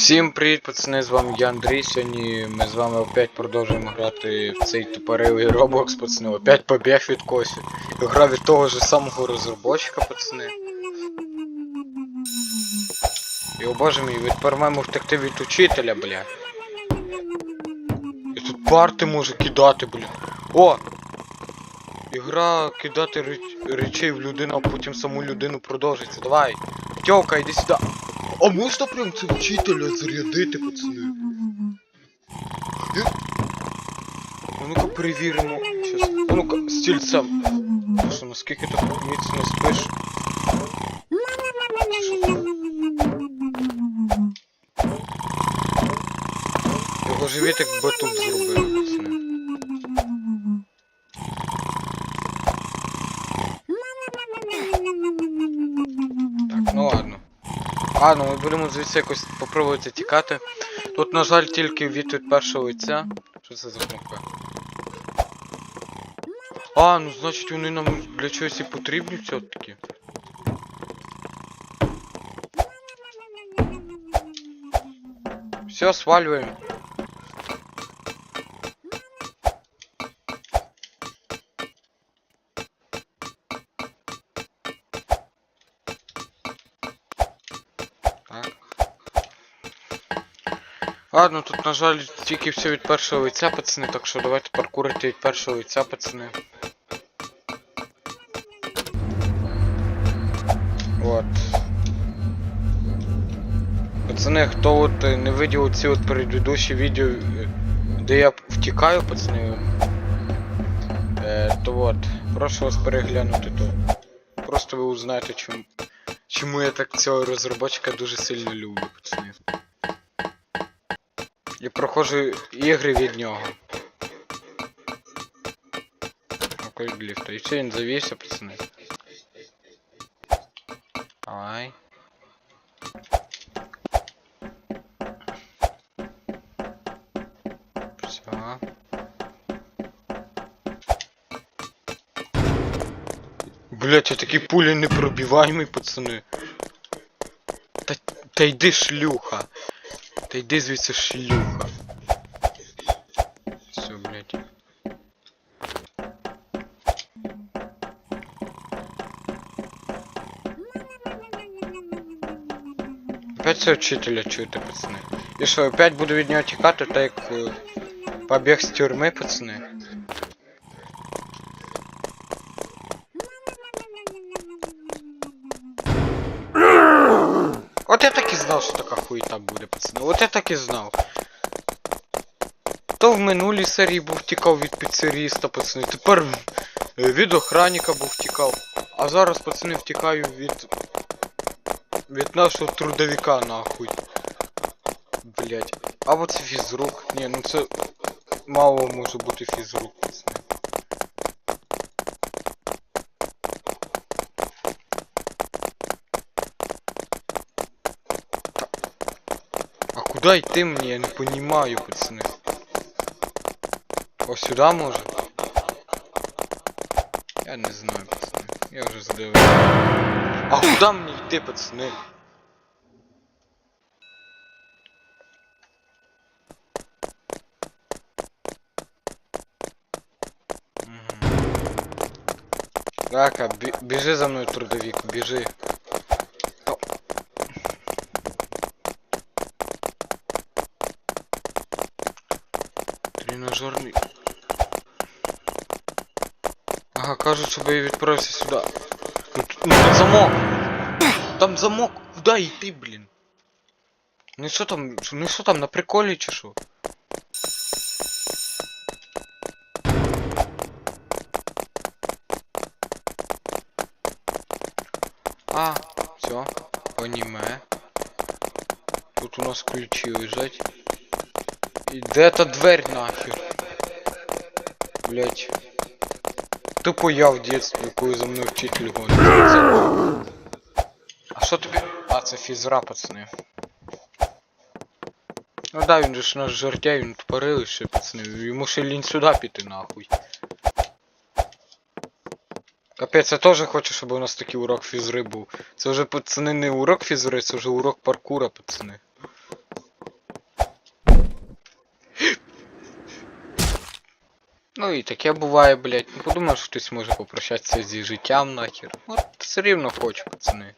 Всім привіт, пацани, з вами я Андрій. Сьогодні ми з вами опять продовжуємо грати в цей тупорилий Roblox, пацани. Опять побіг від когось. Гра від того ж самого розробочика, пацани. І о боже мій, тепер маємо втекти від учителя, бля. І тут парти може кидати, бля. О! Ігра кидати реч- речей в людину, а потім саму людину продовжиться. Давай. Тьока, іди сюди. А можна прям це вчителя зарядити, пацани? А ну-ка перевіримо. Щас. А ну-ка, стільцем. Що, наскільки ти міцно спиш? Його живітик би тут зробив, пацани. Так, ну ладно. Ладно, ми будемо звідси якось попробувати тікати. Тут, на жаль, тільки від першого лиця. Що це за кнопка? А, ну значить вони нам для чогось і потрібні все-таки. Все, сваливаем. Ладно, тут, на жаль, тільки все від першого лиця, пацани, так що давайте паркурити від першого лиця, пацани. От. Пацани, хто от е, не видів ці от предыдущі відео, е, де я втікаю, пацани. Е, то от, прошу вас переглянути то. Просто ви узнаєте, чому, чому я так цього розробочика дуже сильно люблю, пацани. І проходжу ігри від нього. Ліфта. І все, він завівся, пацани. Давай. Все. Блять, я такі пулі непробиваємі, пацани. Та, та йди шлюха. Та йди звідси шлюха. Все, блядь. Опять це вчителя чути, пацани. І що, опять буду від нього тікати, так як е, побіг з тюрми, пацани. От я так і знав, що така хуйта буде, пацани. От я так і знав. То в минулій серії був тікав від піцеріста, пацани. Тепер е, від охранника був тікав. А зараз, пацани, втікаю від. Від нашого трудовика, нахуй. Блять. А вот це фізрук. Ні, ну це мало може бути фізрук, пацани. Куда йти мені? Я не понимаю, пацани. О, сюда може? Я не знаю, пацани. Я вже здивився. А куда мені йти, пацани? Мгм. Так, а бі- за мною, трудовик, біжи. Тренажерний. Ага, кажуть, щоб я відправився сюди. Ну, ну тут замок. Там замок. Куда йти, блін? Ну що там? Ну що там на приколі чи що? А, все, аниме. Тут у нас ключи лежать. И де эта дверь нахер? Блять. Тупо я в детстве, коли за мною вчитель гонить. А що тобі? А, це фізра, пацани. Ну да, він же наш жартя, він тупорилий ще, пацани. Йому ще лінь сюди піти нахуй. Капець, я теж хочу, щоб у нас такий урок фізри був. Це вже пацани не урок фізри, це вже урок паркура, пацани. Ну і таке буває, блядь. Не подумав, що хтось може попрощатися зі життям нахер. От все рівно хочу, пацани.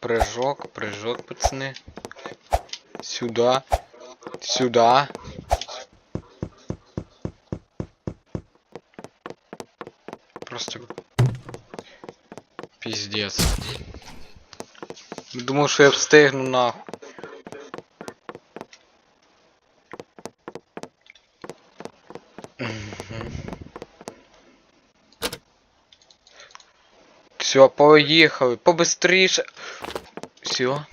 Прыжок, прыжок, пацаны. Сюда. Сюда. Просто пиздец. Думав, що я встигну нахуй. Все, поїхали, побистріше. Все.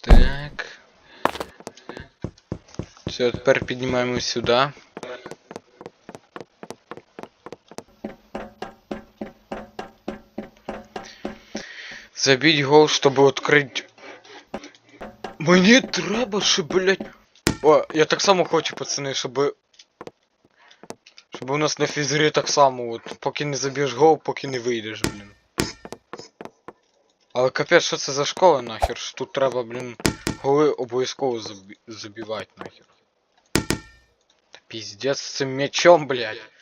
Так. Все, тепер піднімаємо сюди. Забить гол, щоб відкрити. Мені треба ще, блядь. О, я так само хочу, пацани, щоб. Щоб у нас на фізрі так само, от, поки не заб'єш гол, поки не вийдеш, блін. Але капець, що це за школа нахер? Що тут треба, блін, голи обов'язково забивати нахер. Та піздець з цим м'ячом, блядь.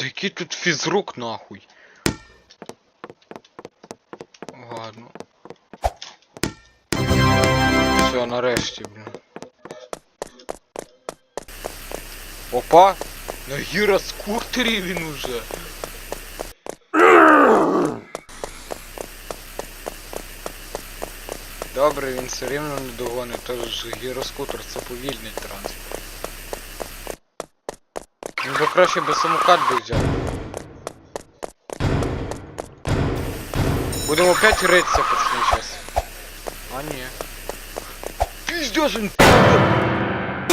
Це який тут фізрук нахуй? Ладно. Все, нарешті, блін. Опа! На гіроскутері він уже. Добре, він все рівно не догонить, тож гіроскутер це повільний транспорт. Він би краще би самокат би взяв. Будемо опять ритися, пацани, сейчас. А ні. Пиздец, він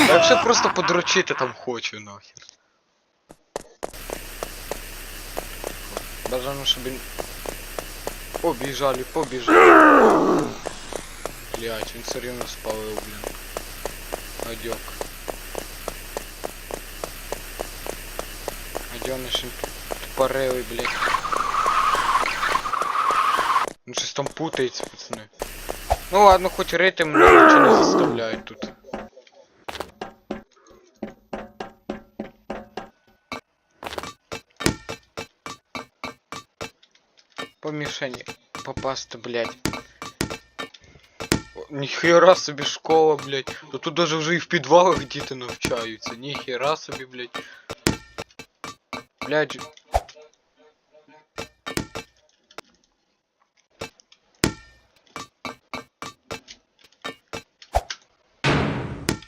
Я все просто подрочити там хочу нахер. Бажано, щоб він... Побіжали, побіжали. Блять, він все рівно спалив, блін. Адьок. Адьониш він тупорилий, блять. Він щось там путається, пацани. Ну ладно, хоч рити мене нічого не заставляють тут. По мишені попасти, блядь. О, Ніхера собі школа, блядь. Да тут даже вже і в підвалах діти навчаються. Ніхера собі, блядь. Блядь.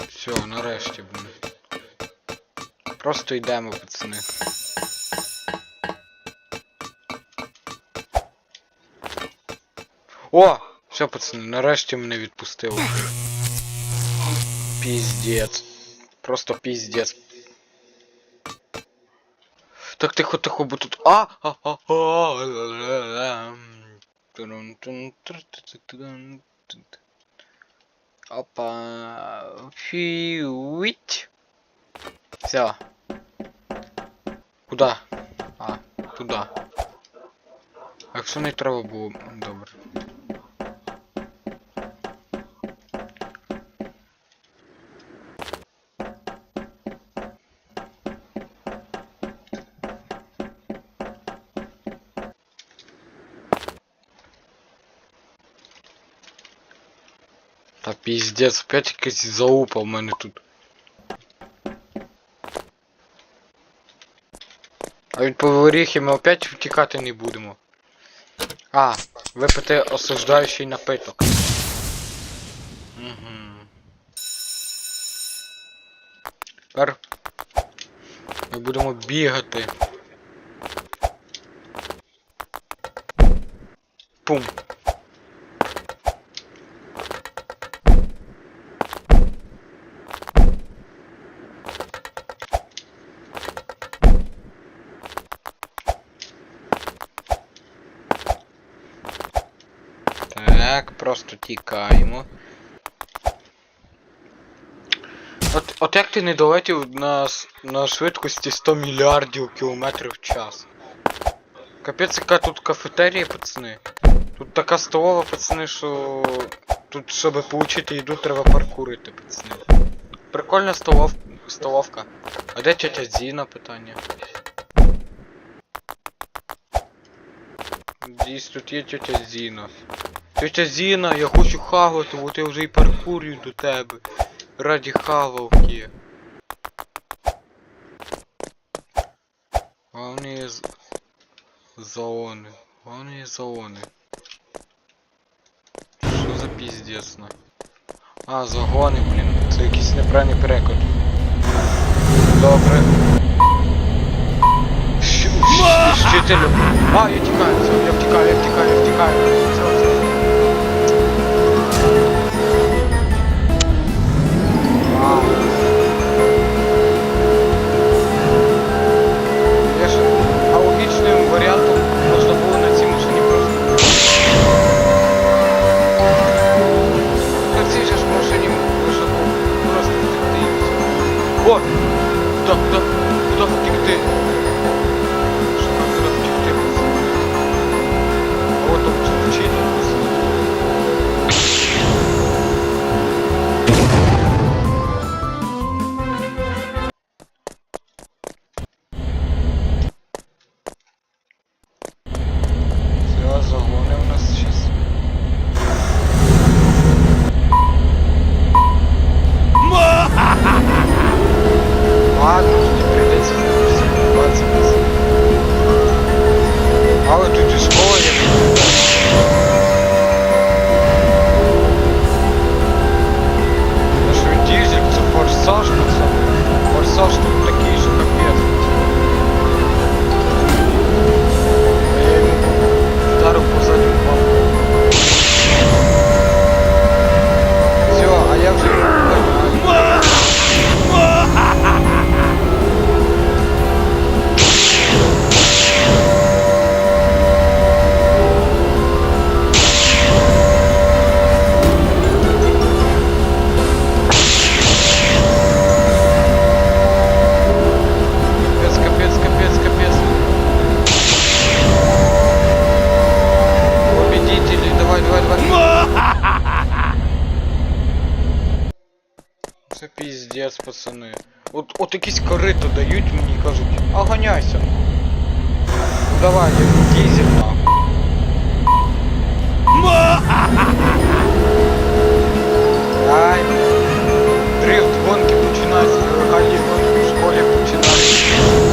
Все, нарешті, блін. Просто йдемо, пацани. О! Все, пацани, нарешті мене відпустили. Піздец. Просто піздец. Так тихо, тихо, бо тут. А! Опа. Фьюить. Все. Куда? А, туда. А якщо не треба було. Добре. Та пиздец, опять якась заупа в мене тут. А від поворіхи ми опять втікати не будемо. А, випити осуждаючий напиток. Угу. Тепер ми будемо бігати. Пум. Так, просто тікаємо. От, от як ти не долетів на, на швидкості 100 мільярдів кілометрів в час? Капець, яка тут кафетерія, пацани. Тут така столова, пацани, що тут, щоб получити їду, треба паркурити, пацани. Прикольна столов... столовка. А де тетя Зіна питання? Десь тут є тетя Зіна. Тетя Зіна, я хочу хавати, от я вже і паркурю до тебе. Раді хавалки. Главные з... зоны. Главные зоны. Що за піздець, на? А, загони, блін. Це якийсь неправильний переклад. Добре. Щ- щ- Щителю. А, я тікаю, все, я втікаю, я втікаю, я втікаю. Куда пацани. От, от якісь корито дають мені і кажуть, а ганяйся. Ну давай, дізель нахуй. Ай. Дрифт гонки починаються, легальні гонки в школі починаються.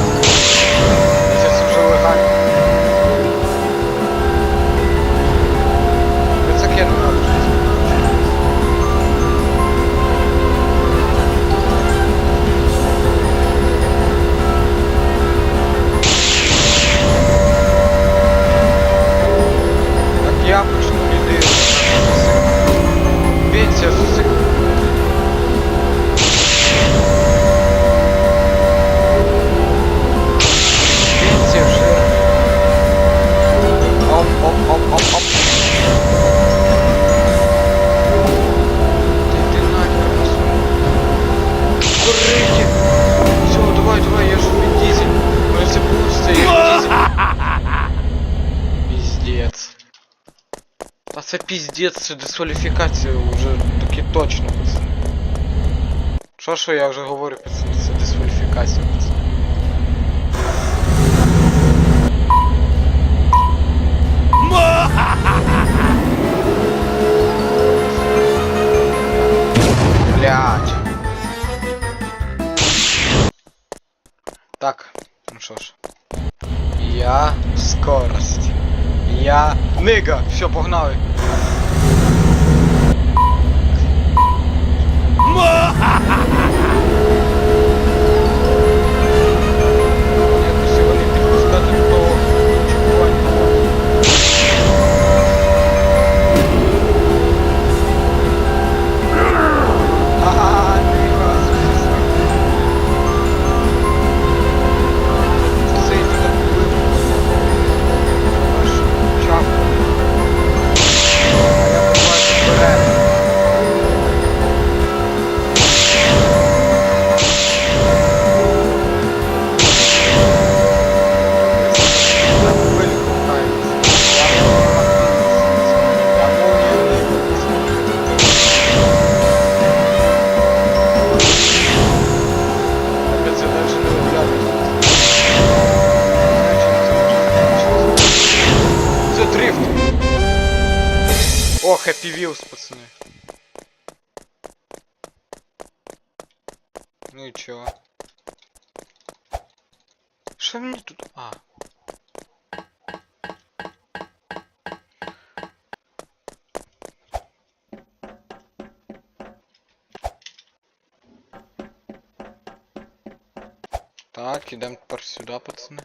Та це піздець, це дискваліфікація вже таки точно, пацани. Що що я вже говорю, пацани, це дискваліфікація, пацани. Блять. Так, ну що ж. Я скорость. Я нига. Все, погнали. Якось Що мені тут? А. Так, ідемо тепер сюди, пацани.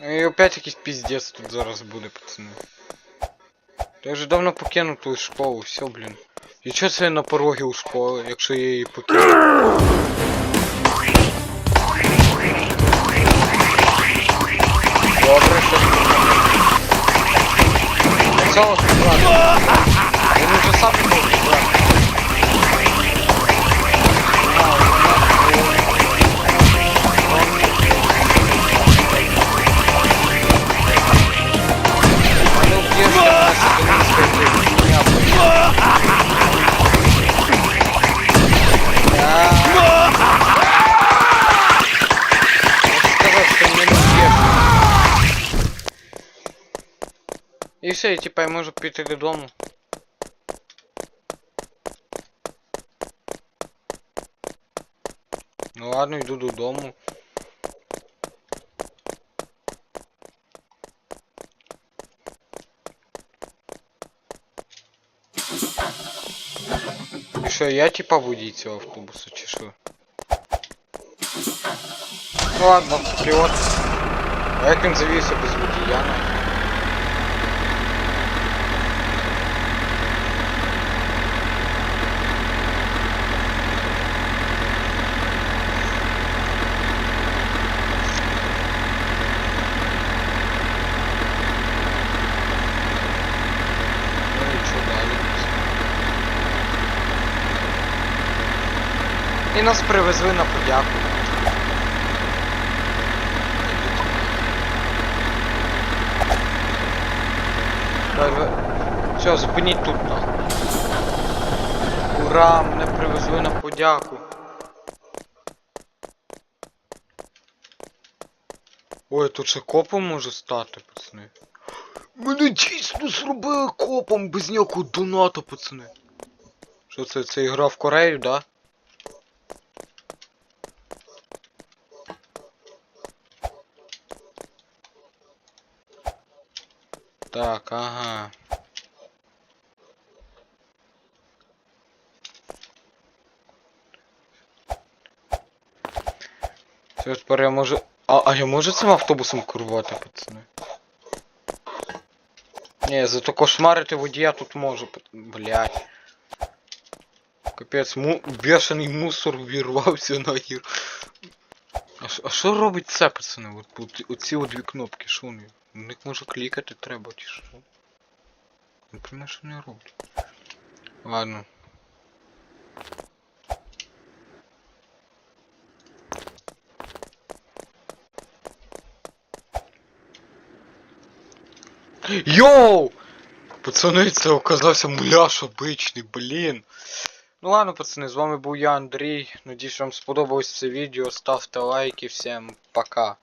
Ну І опять якийсь піздець тут зараз буде, пацани. Я вже давно покинув ту школу, все, блін. І чого це на порогі у школи, якщо я її покину? Добре, що ж тут Цього ж І все, і типа я можу піти додому. Ну ладно, йду додому. І що, я типа водій цього автобуса, чи що? Ну ладно, вперед. А як він завівся без водія? нахуй? Нас привезли на подяку. Все, зупиніть тут нахуй. Ура, мене привезли на подяку. Ой, тут ще копом може стати, пацани. Мене дійсно зробили копом без ніякого доната, пацани. Що це, це ігра в Корею, да? Так, ага. Все, тепер я можу. А, а я можу цим автобусом керувати, пацани? Ні, зато кошмарити водія тут можу, блядь. Капець, му... бешений мусор вірвався на гір. А, що робить це, пацани? От, от, оці от дві кнопки, що вони? На них може клікати треба, чи що? Не пойму, що вони роблять. Ладно. Йоу! Пацани, це оказався муляж обичний, блін. Ну ладно, пацани, з вами був я, Андрій. Надіюсь, вам сподобалось це відео. Ставте лайки, всім пока.